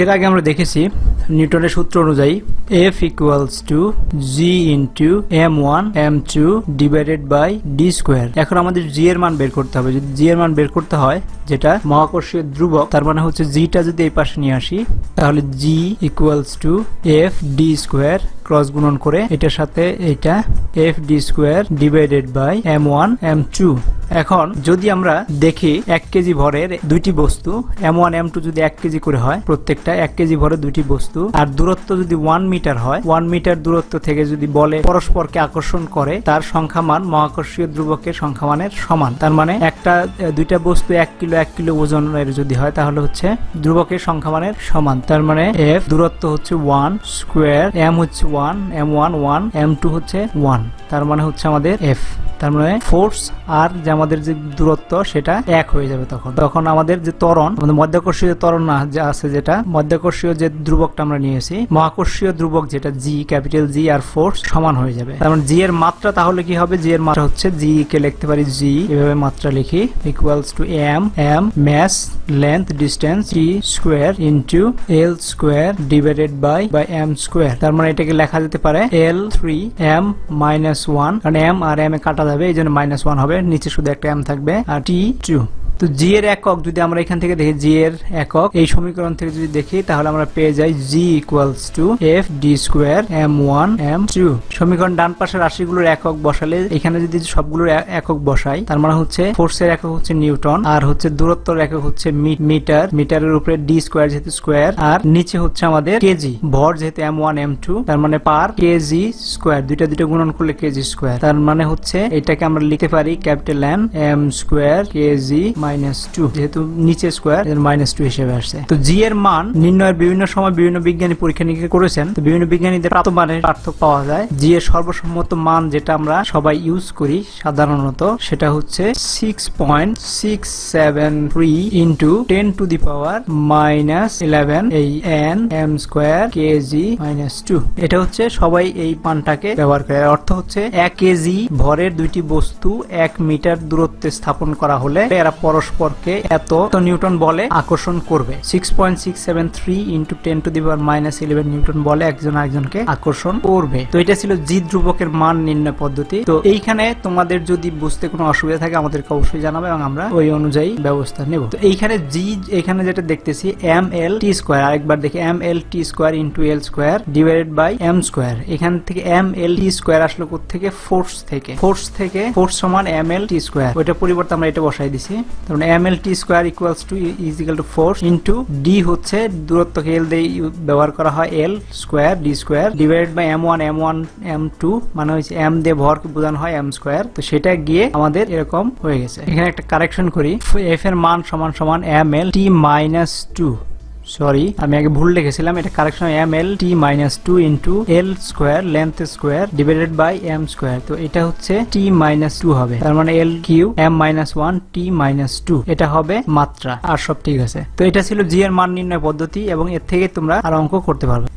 এর আগে আমরা দেখেছি নিউটনের সূত্র অনুযায়ী F equals to G into M one M two divided by D square এখন আমাদের জি এর মান বের করতে হবে। যদি জি এর মান বের করতে হয়, যেটা মহাকর্ষীয় ধ্রুবক, তার মানে হচ্ছে জিটা যদি এই পাশে নিয়ে আসি, তাহলে G equals to F D square cross গুণন করে এটার সাথে এটা F D square divided by M one M two এখন যদি আমরা দেখি এক কেজি ভরের দুইটি বস্তু এম ওয়ান এম টু যদি এক কেজি করে হয়, প্রত্যেকটা এক কেজি ভরের দুইটি বস্তু, আর দূরত্ব যদি ওয়ান মিটার হয় ওয়ান মিটার দূরত্ব থেকে যদি বলে পরস্পরকে আকর্ষণ করে, তার সংখ্যামান মহাকর্ষীয় ধ্রুবকের সংখ্যামানের সমান। তার মানে একটা দুইটা বস্তু এক কিলো এক কিলো ওজনের যদি হয়, তাহলে হচ্ছে ধ্রুবকের সংখ্যামানের সমান। তার মানে এফ দূরত্ব হচ্ছে ওয়ান স্কোয়ার এম হচ্ছে one M one one M two হচ্ছে ওয়ান তার মানে হচ্ছে আমাদের এফ তার মানে ফোর্স আর যে আমাদের যে দূরত্ব সেটা এক হয়ে যাবে তখন। তখন আমাদের যে ত্বরণ, আমাদের মধ্যাকর্ষীয় ত্বরণ না যে আছে যেটা, মধ্যাকর্ষীয় যে ধ্রুবকটা আমরা নিয়েছি, মহাকর্ষীয় ধ্রুবক যেটা জি ক্যাপিটাল জি আর ফোর্স সমান হয়ে যাবে। মানে জি এর মাত্রা তাহলে কি হবে? জি এর মাত্রা হচ্ছে জি কে লিখতে পারি জি এভাবে মাত্রা লিখি। Equals to M M mass length distance T square into L square divided by by M square তার মানে এটাকে লেখা যেতে পারে L three M minus one কারণ এম আর এম এ কাটা যাবে এই জন্য মাইনাস ওয়ান হবে নিচে শুধু একটা এম থাকবে আর টি টু তো জি এর একক যদি আমরা এখান থেকে দেখি জি এর একক, এই সমীকরণ থেকে যদি দেখি, তাহলে আমরা পেয়ে যাই G equals to F D square M one M two সমীকরণ ডান পাশের রাশিগুলোর একক বসালে এখানে যদি সবগুলোর একক বসাই, তার মানে হচ্ছে ফোর্সের একক হচ্ছে নিউটন, আর হচ্ছে দূরত্বের একক হচ্ছে মিটার, মিটারের উপরে ডি স্কোয়ার যেহেতু স্কোয়ার আর নিচে হচ্ছে আমাদের কেজি ভর যেহেতু এম ওয়ান এম টু তার মানে পার কেজি স্কোয়ার দুইটা দুইটা গুণন করলে কেজি স্কোয়ার তার মানে হচ্ছে এটাকে আমরা লিখতে পারি capital M M square KG minus two যেহেতু নিচে স্কোয়ার মাইনাস টু হিসেবে আসছে। তো জি এর মান নির্ণয়ের বিভিন্ন সময় বিভিন্ন বিজ্ঞানী পরীক্ষা নিরীক্ষা করেছেন। তো বিভিন্ন বিজ্ঞানীদের প্রাপ্ত মানের পার্থক্য পাওয়া যায়। জি এর সর্বসম্মত মান যেটা আমরা সবাই ইউজ করি সাধারণত, সেটা হচ্ছে six point six seven three into ten to the power minus eleven এই N M square KG minus two এটা হচ্ছে সবাই এই মানটাকে ব্যবহার করে। অর্থ হচ্ছে এক কেজি ভরের দুইটি বস্তু এক মিটার দূরত্বে স্থাপন করা হলে এরা পরস্পরকে এত নিউটন বলে আকর্ষণ করবে। Six point six seven three into ten to the power minus eleven newton বলে একজন আরেকজনকে আকর্ষণ করবে। তো এটা ছিল জি ধ্রুবকের মান নির্ণয় পদ্ধতি। তো এইখানে তোমাদের যদি বুঝতে কোনো অসুবিধা থাকে, আমাদেরকে অবশ্যই জানাবে এবং আমরা ওই অনুযায়ী ব্যবস্থা নেব। তো এইখানে জি এখানে যেটা দেখতেছি এম এল টি স্কোয়ার আরেকবার দেখি M L T square into L square divided by M square এখান থেকে এম এল টি স্কোয়ার আসলো থেকে ফোর্স থেকে। ফোর্স থেকে ফোর্স সমান এম এল টি স্কোয়ার ওইটা পরিবর্তে আমরা এটা বসাই দিছি। তার M L T square equals to equal to force into D হচ্ছে দূরত্বকে এল দিয়ে ব্যবহার করা হয় L square D square divide by M one M one M two মানে হচ্ছে এম দিয়ে ভরকে বোঝানো হয় এম স্কোয়ার তো সেটা গিয়ে আমাদের এরকম হয়ে গেছে। এখানে একটা কারেকশন করি। এফ এর মান সমান সমান M L T minus two sorry আমি আগে ভুল লিখেছিলাম। এটা correction M L T minus two into L square length square divided by M square তো এটা হচ্ছে টি মাইনাস টু হবে। তার মানে L Q M minus one T minus two এটা হবে মাত্রা। আর সব ঠিক আছে। তো এটা ছিল জি এর মান নির্ণয় পদ্ধতি এবং এর থেকে তোমরা আর অঙ্ক করতে পারবে।